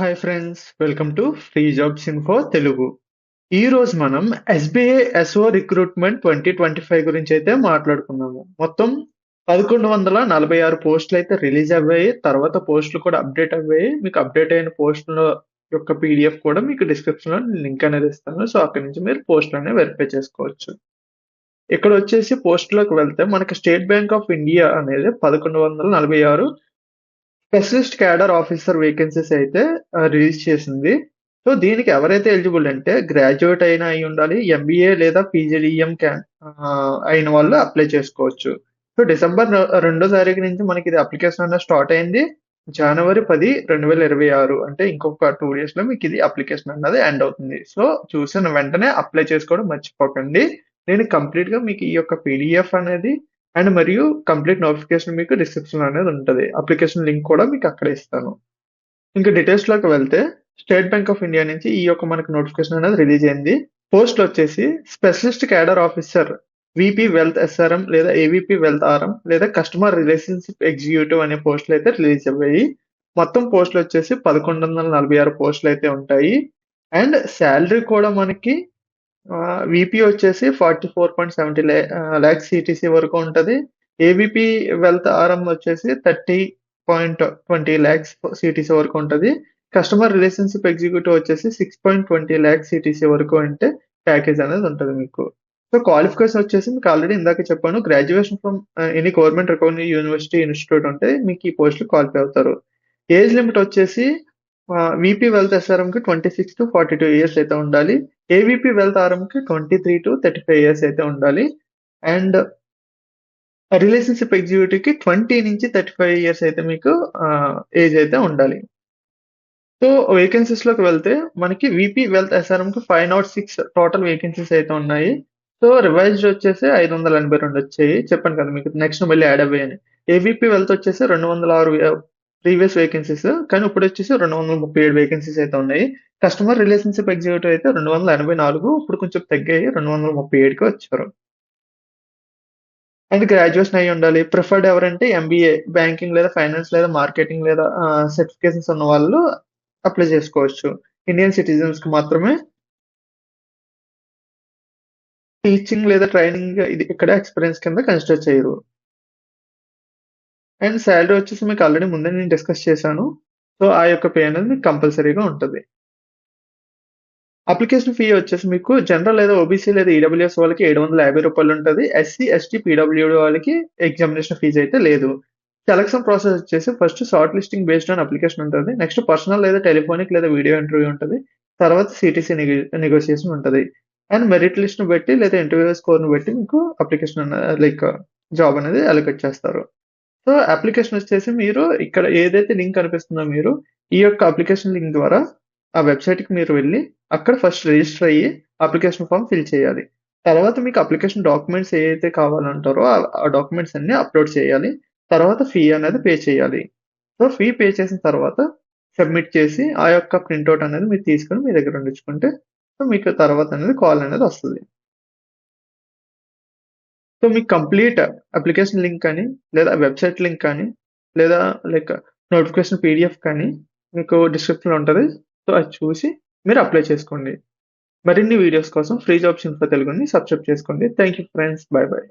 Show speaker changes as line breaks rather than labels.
Hi friends welcome to free jobs info Telugu ఈ రోజు మనం SBI SO recruitment twenty twenty five గురించి అయితే మాట్లాడుకున్నాము. మొత్తం పదకొండు వందల నలభై ఆరు పోస్టులు అయితే రిలీజ్ అయ్యాయి తర్వాత పోస్టులు కూడా అప్డేట్ అయ్యాయి మీకు అప్డేట్ అయిన పోస్టుల యొక్క పీడిఎఫ్ కూడా మీకు డిస్క్రిప్షన్లో లింక్ అనేది ఇస్తాను. సో అక్కడి నుంచి మీరు పోస్టులు అనేవి వెరిఫై చేసుకోవచ్చు. ఇక్కడ వచ్చేసి పోస్టులోకి వెళ్తే మనకి స్టేట్ బ్యాంక్ ఆఫ్ ఇండియా అనేది పదకొండు వందల నలభై ఆరు స్పెషలిస్ట్ క్యాడర్ ఆఫీసర్ వేకెన్సీస్ అయితే రిలీజ్ చేసింది. సో దీనికి ఎవరైతే ఎలిజిబుల్ అంటే గ్రాడ్యుయేట్ అయినా అయి ఉండాలి ఎంబీఏ లేదా పీజీడిఎం క్యాన్ అయిన వాళ్ళు అప్లై చేసుకోవచ్చు. సో డిసెంబర్ రెండో తారీఖు నుంచి మనకి ఇది అప్లికేషన్ అనేది స్టార్ట్ అయింది. జనవరి పది రెండు వేల ఇరవై ఆరు అంటే ఇంకొక టూ డేస్లో మీకు ఇది అప్లికేషన్ అన్నది ఎండ్ అవుతుంది. సో చూసిన వెంటనే అప్లై చేసుకోవడం మర్చిపోకండి. నేను కంప్లీట్గా మీకు ఈ యొక్క పీడిఎఫ్ అనేది అండ్ మరియు కంప్లీట్ నోటిఫికేషన్ మీకు రిసెప్షన్ అనేది ఉంటుంది. అప్లికేషన్ లింక్ కూడా మీకు అక్కడ ఇస్తాను. ఇంకా డీటెయిల్స్లోకి వెళ్తే స్టేట్ బ్యాంక్ ఆఫ్ ఇండియా నుంచి ఈ యొక్క మనకు నోటిఫికేషన్ అనేది రిలీజ్ అయింది. పోస్ట్ వచ్చేసి specialist cadre officer VP wealth SRM లేదా ఏవిపి వెల్త్ ఆర్ఎం లేదా కస్టమర్ రిలేషన్షిప్ ఎగ్జిక్యూటివ్ అనే పోస్టులు అయితే రిలీజ్ అయ్యాయి. మొత్తం పోస్టులు వచ్చేసి పదకొండు వందల నలభై ఆరు పోస్టులు అయితే ఉంటాయి. అండ్ శాలరీ కూడా మనకి విపి వచ్చేసి forty four point seventy lakhs CTC వరకు ఉంటుంది. ఏబిపి వెల్త్ ఆర్ఎం వచ్చేసి thirty point twenty lakhs CTC వరకు ఉంటుంది. కస్టమర్ రిలేషన్షిప్ ఎగ్జిక్యూటివ్ వచ్చేసి six point twenty lakhs CTC వరకు అంటే ప్యాకేజ్ అనేది ఉంటుంది మీకు. సో క్వాలిఫికేషన్ వచ్చేసి మీకు ఆల్రెడీ ఇందాక చెప్పాను graduation from any government recognize university institute ఉంటే మీకు ఈ పోస్టులు క్వాలిఫై అవుతారు. ఏజ్ లిమిట్ వచ్చేసి విపి వెల్త్ ఎస్ఆర్ఎం కి twenty six to forty two years అయితే ఉండాలి. ఏవిపి వెల్త్ ఆర్ఎం కి twenty three to thirty five years అయితే ఉండాలి. అండ్ రిలేషన్షిప్ ఎగ్జిక్యూటివ్కి ట్వంటీ నుంచి థర్టీ ఫైవ్ ఇయర్స్ అయితే మీకు ఏజ్ అయితే ఉండాలి. సో వేకెన్సీస్లోకి వెళ్తే మనకి విపి వెల్త్ ఎస్ఆర్ఎం కి five not six total vacancies అయితే ఉన్నాయి. సో రివైజ్డ్ వచ్చేసి ఐదు వందల ఎనభై రెండు వచ్చాయి. చెప్పాను కదా మీకు నెక్స్ట్ మళ్ళీ యాడ్ అవ్వాయని ఏవిపి వెల్త్ వచ్చేసి రెండు వందల ఆరు ప్రీవియస్ వేకెన్సీస్ కానీ ఇప్పుడు వచ్చేసి రెండు వందల ముప్పై ఏడు వేకెన్సీస్ అయితే ఉన్నాయి. కస్టమర్ రిలేషన్షిప్ ఎగ్జిక్యూటివ్ అయితే రెండు వందల ఎనభై నాలుగు ఇప్పుడు కొంచెం తగ్గాయి రెండు వందల ముప్పై ఏడుకి వచ్చారు. అండ్ గ్రాడ్యుయేషన్ అయి ఉండాలి. ప్రిఫర్డ్ ఎవరంటే ఎంబీఏ బ్యాంకింగ్ లేదా ఫైనాన్స్ లేదా మార్కెటింగ్ లేదా సర్టిఫికేషన్స్ ఉన్న వాళ్ళు అప్లై చేసుకోవచ్చు. ఇండియన్ సిటిజన్స్కి మాత్రమే. టీచింగ్ లేదా ట్రైనింగ్ ఇది ఇక్కడ ఎక్స్పీరియన్స్ కింద కన్సిడర్ చేయరు. అండ్ శాలరీ వచ్చేసి మీకు ఆల్రెడీ ముందే నేను డిస్కస్ చేశాను. సో ఆ యొక్క పే అనేది మీకు కంపల్సరీగా ఉంటుంది. అప్లికేషన్ ఫీ వచ్చేసి మీకు జనరల్ లేదా ఓబీసీ లేదా ఈడబ్ల్యూఎస్ వాళ్ళకి ఏడు వందల యాభై రూపాయలు ఉంటుంది. ఎస్సీ ఎస్టీ పీడబ్ల్యూడి వాళ్ళకి ఎగ్జామినేషన్ ఫీజు అయితే లేదు. సెలక్షన్ ప్రాసెస్ వచ్చేసి first short listing based on application ఉంటుంది. నెక్స్ట్ పర్సనల్ లేదా టెలిఫోనిక్ లేదా వీడియో ఇంటర్వ్యూ ఉంటుంది. తర్వాత సిటీసీ నెగోసియేషన్ ఉంటుంది. అండ్ మెరిట్ లిస్ట్ బట్టి లేదా ఇంటర్వ్యూ స్కోర్ను బట్టి మీకు అప్లికేషన్ లైక్ జాబ్ అనేది అలొకేట్ చేస్తారు. సో అప్లికేషన్ వచ్చేసి మీరు ఇక్కడ ఏదైతే లింక్ కనిపిస్తుందో మీరు ఈ యొక్క అప్లికేషన్ లింక్ ద్వారా ఆ వెబ్సైట్కి మీరు వెళ్ళి అక్కడ ఫస్ట్ రిజిస్టర్ అయ్యి అప్లికేషన్ ఫామ్ ఫిల్ చేయాలి. తర్వాత మీకు అప్లికేషన్ డాక్యుమెంట్స్ ఏదైతే కావాలంటారో ఆ డాక్యుమెంట్స్ అన్ని అప్లోడ్ చేయాలి. తర్వాత ఫీ అనేది పే చేయాలి. సో ఫీ పే చేసిన తర్వాత సబ్మిట్ చేసి ఆ యొక్క ప్రింట్అవుట్ అనేది మీరు తీసుకొని మీ దగ్గర ఉండించుకుంటే సో మీకు తర్వాత అనేది కాల్ అనేది వస్తుంది. సో మీకు కంప్లీట్ అప్లికేషన్ లింక్ కానీ లేదా వెబ్సైట్ లింక్ కానీ లేదా లైక్ నోటిఫికేషన్ పీడిఎఫ్ కానీ మీకు డిస్క్రిప్షన్లో ఉంటుంది. సో అది చూసి మీరు అప్లై చేసుకోండి. మరిన్ని వీడియోస్ కోసం ఫ్రీ జాబ్స్ ఇన్ఫో తెలుగుని సబ్స్క్రైబ్ చేసుకోండి. Thank you friends. Bye bye